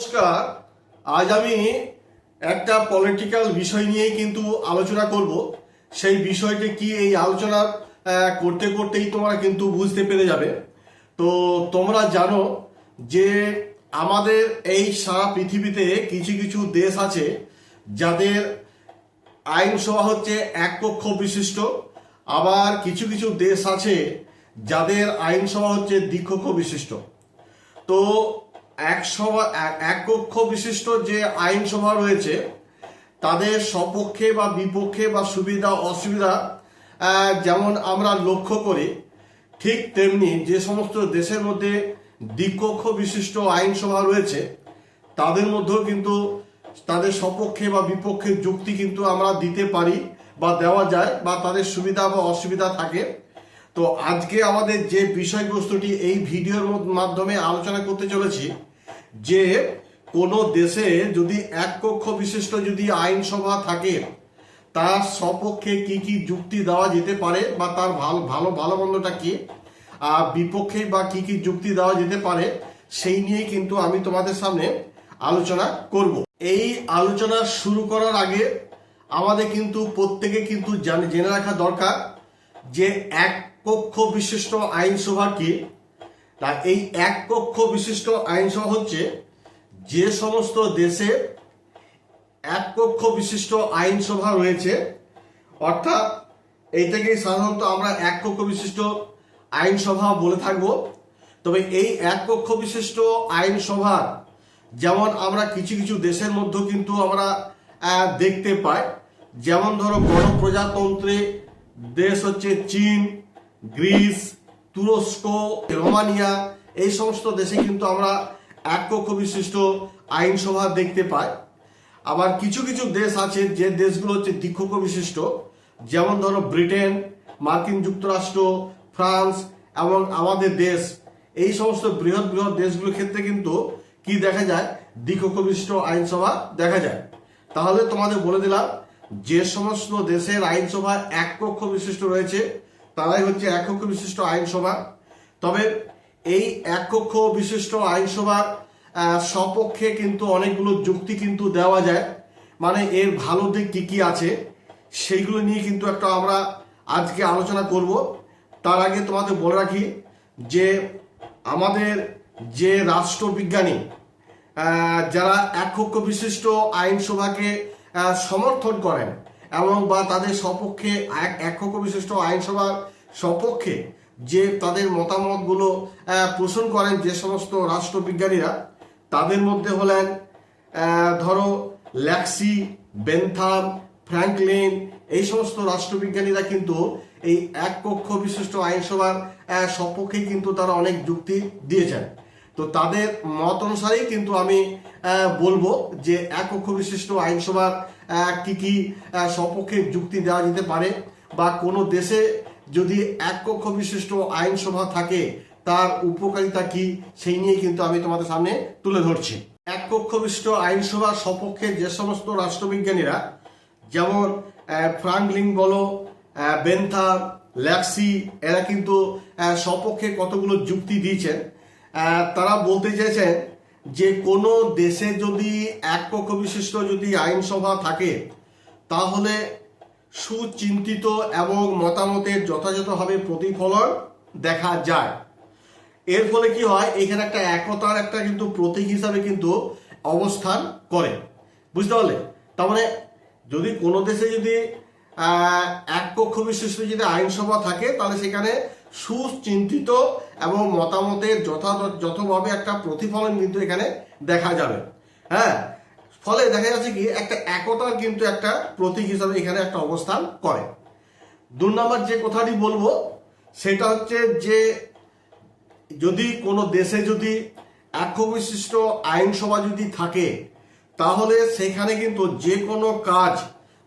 নমস্কার। আজ আমি একটা পলিটিক্যাল বিষয় নিয়েই কিন্তু আলোচনা করব। সেই বিষয়টি কি এই আলোচনা করতে করতেই তোমরা কিন্তু বুঝতে পেরে যাবে। তো তোমরা জানো যে আমাদের এই সারা পৃথিবীতে কিছু কিছু দেশ আছে যাদের আইনসভা হচ্ছে এক কক্ষ বিশিষ্ট। আবার কিছু কিছু দেশ আছে যাদের আইনসভা হচ্ছে দ্বিকক্ষ বিশিষ্ট। তো এক সভা, এক- এক কক্ষ বিশিষ্ট যে আইনসভা রয়েছে, তাদের সপক্ষে বা বিপক্ষে বা সুবিধা, অসুবিধা যেমন আমরা লক্ষ্য করি, ঠিক তেমনি যে সমস্ত দেশের মধ্যে দ্বিকক্ষ বিশিষ্ট আইনসভা রয়েছে, তাদের মধ্যেও কিন্তু তাদের সপক্ষে বা বিপক্ষে যুক্তি কিন্তু আমরা দিতে পারি বা দেওয়া যায় বা তাদের সুবিধা বা অসুবিধা থাকে। তো আজকে আমাদের যে বিষয়বস্তুটি এই ভিডিওর মাধ্যমে আলোচনা করতে চলেছি যে কোনো দেশে যদি এক কক্ষ বিশিষ্ট যদি আইনসভা থাকে, তার সপক্ষে কি কি যুক্তি দেওয়া যেতে পারে বা তার ভালো ভালো ভালো মন্দটা কি? আর বিপক্ষে বা কি কি যুক্তি দেওয়া যেতে পারে, সেই নিয়ে কিন্তু আমি তোমাদের সামনে আলোচনা করব। এই আলোচনা শুরু করার আগে আমাদের কিন্তু প্রত্যেকে কিন্তু জানে রাখা দরকার যে এক কক্ষ বিশিষ্ট আইনসভা কি তা এই এক পক্ষ বিশিষ্ট আইনসভা হচ্ছে যে সমস্ত দেশে এক পক্ষ বিশিষ্ট আইনসভা রয়েছে, অর্থাৎ এইটাকেই সাধারণত আমরা এক পক্ষ বিশিষ্ট আইনসভা বলে থাকব। তবে এই এক পক্ষ বিশিষ্ট আইনসভা যেমন আমরা কিছু কিছু দেশের মধ্যে কিন্তু আমরা দেখতে পাই। যেমন ধরো গণপ্রজাতন্ত্রে দেশ হচ্ছে চীন, গ্রিস তুরস্ক, রোমানিয়া, এই সমস্ত দেশে কিন্তু আমরা এক কক্ষ বিশিষ্ট আইনসভা দেখতে পাই। আবার কিছু কিছু দেশ আছে যে দেশগুলো হচ্ছে দ্বিকক্ষ বিশিষ্ট, যেমন ধরো ব্রিটেন, মার্কিন যুক্তরাষ্ট্র, ফ্রান্স এবং আমাদের দেশ। এই সমস্ত বৃহৎ বৃহৎ দেশগুলোর ক্ষেত্রে কিন্তু কি দেখা যায়? দ্বিকক্ষ বিশিষ্ট আইনসভা দেখা যায়। তাহলে তোমাদের বলে দিলাম, যে সমস্ত দেশের আইনসভা এক কক্ষ বিশিষ্ট রয়েছে তারাই হচ্ছে এক কক্ষ বিশিষ্ট আইনসভা। তবে এই এক কক্ষ বিশিষ্ট আইনসভার সপক্ষে কিন্তু অনেকগুলো যুক্তি কিন্তু দেওয়া যায়। মানে এর ভালো দিক কি কি আছে, সেইগুলো নিয়ে কিন্তু একটা আমরা আজকে আলোচনা করব। তার আগে তোমাদের বলে রাখি যে আমাদের যে রাষ্ট্রবিজ্ঞানী যারা এক কক্ষ বিশিষ্ট আইনসভাকে সমর্থন করেন এবং বা তাদের সপক্ষে এক এক কক্ষ বিশিষ্ট আইনসভার সপক্ষে যে তাদের মতামতগুলো পোষণ করেন যে সমস্ত রাষ্ট্রবিজ্ঞানীরা, তাদের মধ্যে হলেন ধরো, ল্যাক্সি, বেনথাম, ফ্র্যাঙ্কলিন, এই সমস্ত রাষ্ট্রবিজ্ঞানীরা কিন্তু এই এক কক্ষ বিশিষ্ট আইনসভার সপক্ষে কিন্তু তারা অনেক যুক্তি দিয়েছেন। তো তাদের মত অনুসারেই কিন্তু আমি বলব যে এক কক্ষ বিশিষ্ট আইনসভার কি কি সপক্ষে যুক্তি দেওয়া যেতে পারে? বা কোনো দেশে যদি এক কক্ষ বিশিষ্ট আইনসভা থাকে তার উপকারিতা কি? সেই নিয়ে কিন্তু আমি তোমাদের সামনে তুলে ধরছি। এক কক্ষ বিশিষ্ট আইনসভার সপক্ষে যে সমস্ত রাষ্ট্রবিজ্ঞানীরা যেমন আহ, ফ্রাঙ্কলিন বলো আহ, বেনথাম ল্যাক্সি এরা কিন্তু সপক্ষে কতগুলো যুক্তি দিয়েছেন। তারা বলতে চাইছেন যে কোনো দেশে যদি এক পক্ষ বিশিষ্ট যদি আইনসভা থাকে, তাহলে সুচিন্তিত এবং মতামতের যথাযথভাবে প্রতিফলন দেখা যায়। এর ফলে কি হয়, এখানে একটা একতার একটা কিন্তু প্রতীক হিসাবে কিন্তু অবস্থান করে। বুঝতে পারলে? তার মানে যদি কোনো দেশে যদি এক পক্ষ বিশিষ্ট যদি আইনসভা থাকে, তাহলে সেখানে সুচিন্তিত এবং মতামতের যথাযথভাবে একটা প্রতিফলন কিন্তু এখানে দেখা যাবে। হ্যাঁ? ফলে দেখা যাচ্ছে কি, একটা একতার কিন্তু একটা প্রতীক হিসাবে এখানে একটা অবস্থান করে। দু নম্বর যে কথাটি বলব, সেটা হচ্ছে যে যদি কোনো দেশে যদি এক বিশিষ্ট আইনসভা যদি থাকে, তাহলে সেখানে কিন্তু যে কোনো কাজ,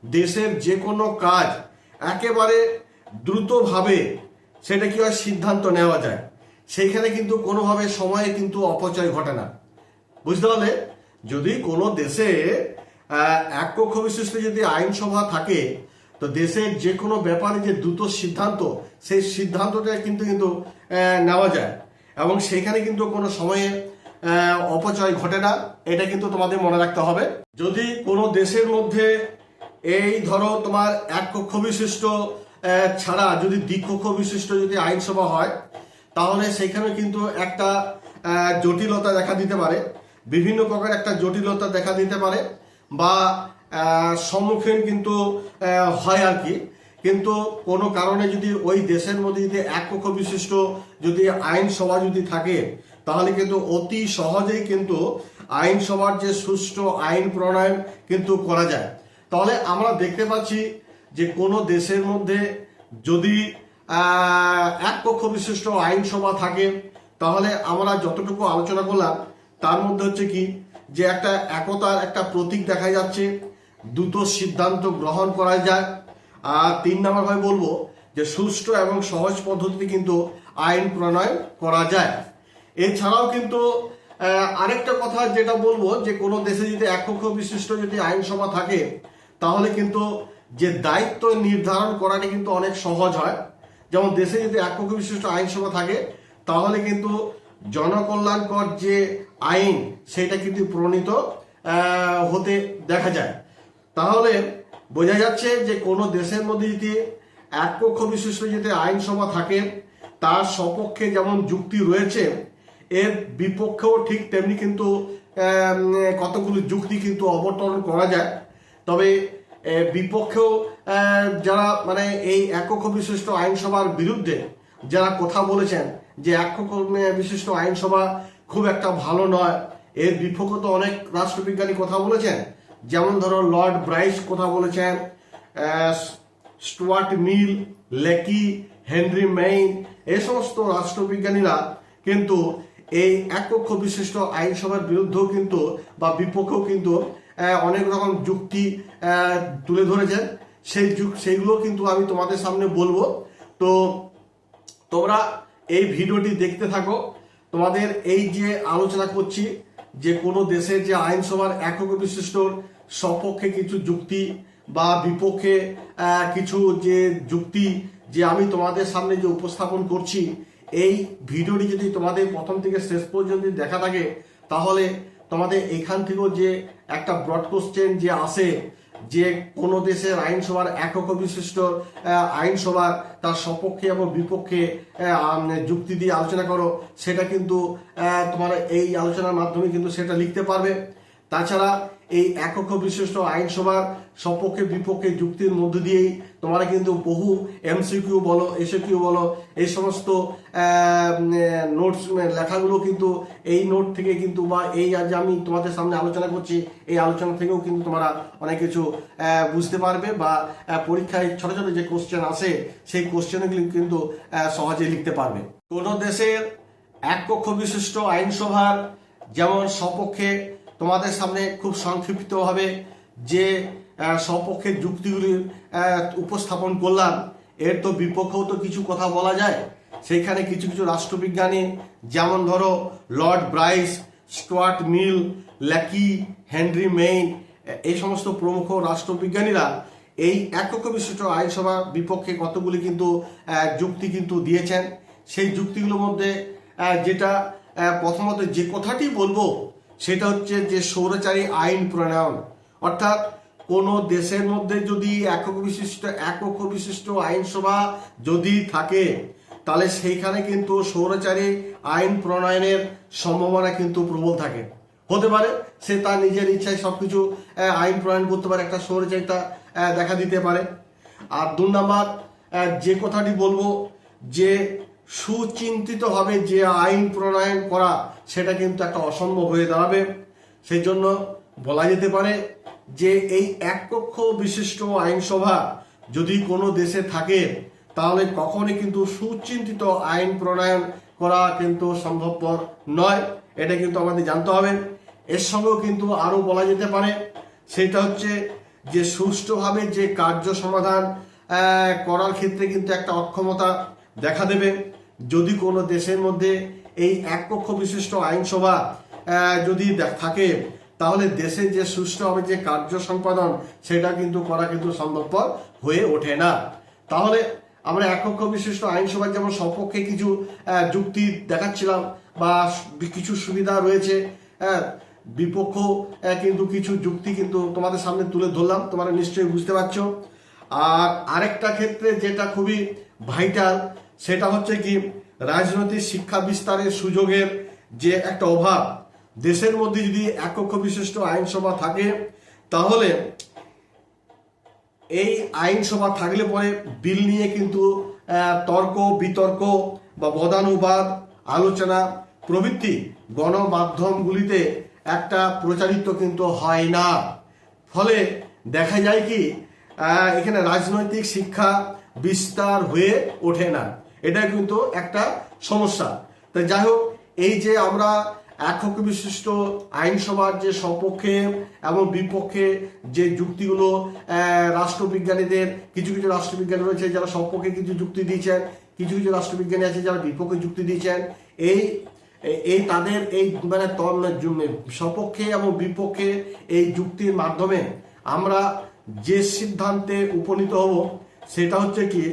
দেশের যে কোনো কাজ একেবারে দ্রুতভাবে সেটা কি হয় সিদ্ধান্ত নেওয়া যায়। সেইখানে কিন্তু কোনোভাবে সময়ে কিন্তু অপচয় ঘটে না। বুঝতে পারলে? যদি কোনো দেশে এক কক্ষ বিশিষ্ট যদি আইনসভা থাকে, তো দেশের যে কোনো ব্যাপারে যে দ্রুত সিদ্ধান্ত, সেই সিদ্ধান্তটা কিন্তু কিন্তু নেওয়া যায়। এবং সেখানে কিন্তু কোনো সময়ে অপচয় ঘটে না। এটা কিন্তু তোমাদের মনে রাখতে হবে। যদি কোনো দেশের মধ্যে এই ধরো তোমার এক কক্ষ বিশিষ্ট ছাড়া যদি দ্বিকক্ষ বিশিষ্ট যদি আইনসভা হয়, তাহলে সেখানে কিন্তু একটা জটিলতা দেখা দিতে পারে। বিভিন্ন প্রকার একটা জটিলতা দেখা দিতে পারে বা সম্মুখীন কিন্তু হয় আর কি। কিন্তু কোনো কারণে যদি ওই দেশের মধ্যে যদি এক কক্ষ বিশিষ্ট যদি আইনসভা যদি থাকে, তাহলে কিন্তু অতি সহজেই কিন্তু আইনসভার যে সুষ্ঠু আইন প্রণয়ন কিন্তু করা যায়। তাহলে আমরা দেখতে পাচ্ছি যে কোনো দেশের মধ্যে যদি এক পক্ষ বিশিষ্ট আইনসভা থাকে, তাহলে আমরা যতটুকু আলোচনা করলাম, তার মধ্যে হচ্ছে কি, যে একটা একতার একটা প্রতীক দেখা যাচ্ছে, দ্রুত সিদ্ধান্ত গ্রহণ করা যায়। আর তিন নম্বর ভাবে বলব যে সুষ্ঠু এবং সহজ পদ্ধতিতে কিন্তু আইন প্রণয়ন করা যায়। এছাড়াও কিন্তু আরেকটা কথা যেটা বলব, যে কোনো দেশে যদি এক পক্ষ বিশিষ্ট যদি আইনসভা থাকে, তাহলে কিন্তু যে দায়িত্ব নির্ধারণ করাটা কিন্তু অনেক সহজ হয়। যেমন দেশে যদি একক বিশিষ্ট আইনসভা থাকে, তাহলে কিন্তু জনকল্যাণকর যে আইন, সেটা কিন্তু প্রণীত হতে দেখা যায়। তাহলে বোঝা যাচ্ছে যে কোনো দেশের মধ্যে যদি এক পক্ষ বিশিষ্ট যদি আইনসভা থাকে, তার সপক্ষে যেমন যুক্তি রয়েছে, এর বিপক্ষেও ঠিক তেমনি কিন্তু কতগুলো যুক্তি কিন্তু অবতরণ করা যায়। তবে বিপক্ষেও যারা মানে এই একক বিশিষ্ট আইনসভার বিরুদ্ধে যারা কথা বলেছেন যে একক বিশিষ্ট আইনসভা খুব একটা ভালো নয়, এর বিপক্ষে তো অনেক রাষ্ট্রবিজ্ঞানী কথা বলেছেন। যেমন ধরো লর্ড ব্রাইস কথা বলেছেন Stuart Mill, Lecky, Henry Maine, এ সমস্ত রাষ্ট্রবিজ্ঞানীরা কিন্তু এই একপক্ষ বিশিষ্ট আইনসভার বিরুদ্ধেও কিন্তু বা বিপক্ষেও কিন্তু অনেক রকম যুক্তি তুলে ধরেছেন সেই সেইগুলো কিন্তু আমি তোমাদের সামনে বলব। তো তোমরা এই ভিডিওটি দেখতে থাকো। তোমাদের এই যে আলোচনা করছি, যে কোনো দেশের যে আইনসভার একক বিশিষ্ট, সপক্ষে কিছু যুক্তি বা বিপক্ষে কিছু যে যুক্তি যে আমি তোমাদের সামনে যে উপস্থাপন করছি, এই ভিডিওটি যদি তোমাদের প্রথম থেকে শেষ পর্যন্ত দেখা থাকে, তাহলে তোমাদের এখান থেকেও যে একটা ব্রড কোশ্চেন যে আসে, যে কোনো দেশের আইনসভার একক বিশিষ্ট আইনসভা তার সপক্ষে এবং বিপক্ষে যুক্তি দিয়ে আলোচনা করো, সেটা কিন্তু তোমার এই আলোচনার মাধ্যমে কিন্তু সেটা লিখতে পারবে। তাছাড়া এই একক বিশিষ্ট আইনসভার সপক্ষে বিপক্ষে যুক্তির মধ্য দিয়েই তোমরা কিন্তু বহু এমসিকিউ বলো এসিকিউ বলো, এই সমস্ত নোটস লেখাগুলো কিন্তু এই নোট থেকে কিন্তু বা এই আজ আমি তোমাদের সামনে আলোচনা করছি, এই আলোচনা থেকেও কিন্তু তোমরা অনেক কিছু বুঝতে পারবে বা পরীক্ষায় ছোট ছোট যে কোশ্চেন আসে, সেই কোশ্চেনগুলি কিন্তু সহজে লিখতে পারবে। কোনো দেশের এক কক্ষ বিশিষ্ট আইনসভার যেমন সপক্ষে তোমাদের সামনে খুব সংক্ষিপ্তভাবে যে আহ, সপক্ষে যুক্তিগুলি উপস্থাপন করলাম এর তো বিপক্ষেও তো কিছু কথা বলা যায়। সেইখানে কিছু কিছু রাষ্ট্রবিজ্ঞানী যেমন ধরো Lord Bryce Stuart Mill Lecky Henry Maine এই সমস্ত প্রমুখ রাষ্ট্রবিজ্ঞানীরা এই একক বিশিষ্ট আইনসভা বিপক্ষে কতগুলি কিন্তু যুক্তি কিন্তু দিয়েছেন। সেই যুক্তিগুলোর মধ্যে যেটা প্রথমত যে কথাটি বলব সেটা হচ্ছে যে সৌরচারী আইন প্রণয়ন। অর্থাৎ কোন দেশের মধ্যে যদি একক বিশিষ্ট একক বিশিষ্ট আইনসভা যদি থাকে তাহলে সেইখানে কিন্তু সৌরচারী আইন প্রণয়নের সম্ভাবনা কিন্তু প্রবল থাকে। হতে পারে সে তার নিজের ইচ্ছায় সবকিছু আহ, আইন প্রণয়ন করতে পারে একটা সৌরচারিতা দেখা দিতে পারে। আর দু নাম্বার যে কথাটি বলব যে সুচিন্তিতভাবে যে আইন প্রণয়ন করা, সেটা কিন্তু একটা অসম্ভব হয়ে দাঁড়াবে। সেই জন্য বলা যেতে পারে যে এই এক কক্ষ বিশিষ্ট আইনসভা যদি কোনো দেশে থাকে, তাহলে কখনই কিন্তু সুচিন্তিত আইন প্রণয়ন করা কিন্তু সম্ভবপর নয়। এটা কিন্তু আমাদের জানতে হবে। এর সঙ্গেও কিন্তু আরও বলা যেতে পারে, সেটা হচ্ছে যে সুষ্ঠুভাবে যে কার্য সমাধান করার ক্ষেত্রে কিন্তু একটা অক্ষমতা দেখা দেবে। যদি কোনো দেশের মধ্যে এই একপক্ষ বিশিষ্ট আইনসভা যদি থাকে, তাহলে দেশের যে সুষ্ঠুভাবে যে কার্য সম্পাদন, সেটা কিন্তু করা কিন্তু সম্ভবপর হয়ে ওঠে না। তাহলে আমরা একপক্ষ বিশিষ্ট আইনসভার যেমন সপক্ষে কিছু যুক্তি দেখাচ্ছিলাম বা কিছু সুবিধা রয়েছে বিপক্ষ কিন্তু কিছু যুক্তি কিন্তু তোমাদের সামনে তুলে ধরলাম, তোমরা নিশ্চয়ই বুঝতে পারছ। আর আরেকটা ক্ষেত্রে যেটা খুবই ভাইটাল সেটা হচ্ছে কি, রাজনৈতিক শিক্ষা বিস্তারের সুযোগের যে একটা অভাব, দেশের মধ্যে যদি একক্ষ বিশিষ্ট আইনসভা থাকে, তাহলে এই আইনসভা থাকলে পরে বিল নিয়ে কিন্তু তর্ক, বিতর্ক বা বদানুবাদ, আলোচনা প্রভৃতি গণমাধ্যমগুলিতে একটা প্রচারিত কিন্তু হয় না। ফলে দেখা যায় কি এখানে রাজনৈতিক শিক্ষা বিস্তার হয়ে ওঠে না। এটা কিন্তু একটা সমস্যা। তো যাই হোক এই যে আমরা একক বিশিষ্ট আইনসভার যে সপক্ষে এবং বিপক্ষে যে যুক্তিগুলো রাষ্ট্রবিজ্ঞানীদের, কিছু কিছু রাষ্ট্রবিজ্ঞানী রয়েছে যারা সপক্ষে কিছু যুক্তি দিয়েছেন, কিছু কিছু রাষ্ট্রবিজ্ঞানী আছে যারা বিপক্ষে যুক্তি দিয়েছেন। এই এই তাদের এই মানে সপক্ষে এবং বিপক্ষে এই যুক্তির মাধ্যমে আমরা যে সিদ্ধান্তে উপনীত হব, সেটা হচ্ছে কি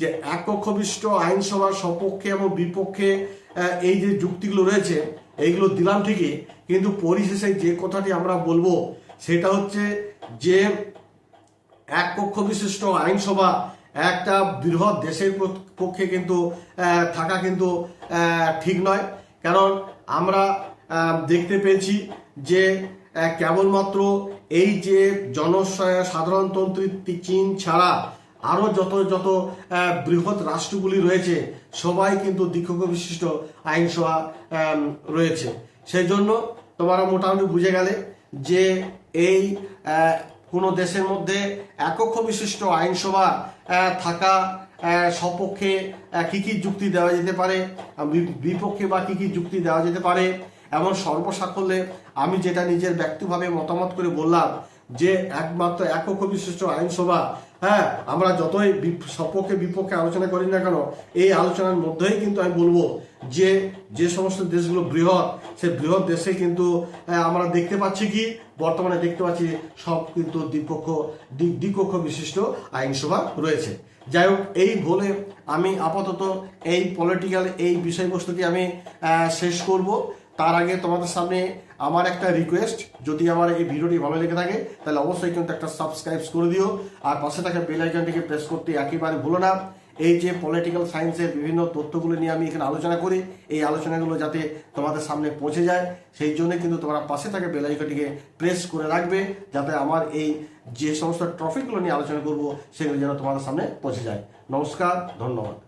যে এককবিষ্ট আইনসভার সপক্ষে এবং বিপক্ষে এই যে যুক্তিগুলো রয়েছে, এইগুলো দিলাম ঠিকই, কিন্তু পরিশেষে যে কথাটি আমরা বলব, সেটা হচ্ছে যে এক কক্ষ বিশিষ্ট আইনসভা একটা বৃহৎ দেশের পক্ষে কিন্তু থাকা কিন্তু ঠিক নয়। কারণ আমরা দেখতে পেয়েছি যে কেবলমাত্র এই যে জন সাধারণতন্ত্রী চীন ছাড়া আরও যত যত বৃহৎ রাষ্ট্রগুলি রয়েছে, সবাই কিন্তু দীক্ষক বিশিষ্ট আইনসভা রয়েছে। সেই জন্য তোমরা মোটামুটি বুঝে গেলে যে এই কোনো দেশের মধ্যে একক বিশিষ্ট আইনসভা থাকা সপক্ষে কি কি যুক্তি দেওয়া যেতে পারে বিপক্ষে বা কি কি যুক্তি দেওয়া যেতে পারে, এমন সর্বসাকল্যে আমি যেটা নিজের ব্যক্তিভাবে মতামত করে বললাম যে একমাত্র একক বিশিষ্ট আইনসভা হ্যাঁ আমরা যতই সপক্ষে বিপক্ষে আলোচনা করি না কেন, এই আলোচনার মধ্যেই কিন্তু আমি বলব যে যে সমস্ত দেশগুলো বৃহৎ সেই বৃহৎ দেশে কিন্তু আমরা দেখতে পাচ্ছি কি, বর্তমানে দেখতে পাচ্ছি সব কিন্তু দ্বিপক্ষ, দ্বি- দ্বিকক্ষ বিশিষ্ট আইনসভা রয়েছে। যাই হোক, এই বলে আমি আপাতত এই পলিটিক্যাল এই বিষয়বস্তুটি আমি শেষ করব। তার আগে তোমাদের সামনে আমার একটা রিকোয়েস্ট যদি আমার এই ভিডিওটি ভালো লেগে থাকে, তাহলে অবশ্যই কিন্তু একটা সাবস্ক্রাইব করে দিও। আর পাশে থাকা বেল আইকনটিকে প্রেস করতে একেবারে ভুলো না। এই যে পলিটিক্যাল সায়েন্সের বিভিন্ন তথ্যগুলো নিয়ে আমি এখানে আলোচনা করি, এই আলোচনাগুলো যাতে তোমাদের সামনে পৌঁছে যায়, সেই জন্য কিন্তু তোমরা পাশে থাকা বেল আইকনটিকে প্রেস করে রাখবে, যাতে আমার এই যে সমস্ত টপিকগুলো নিয়ে আলোচনা করব, সেগুলো যেন তোমাদের সামনে পৌঁছে যায়। নমস্কার, ধন্যবাদ।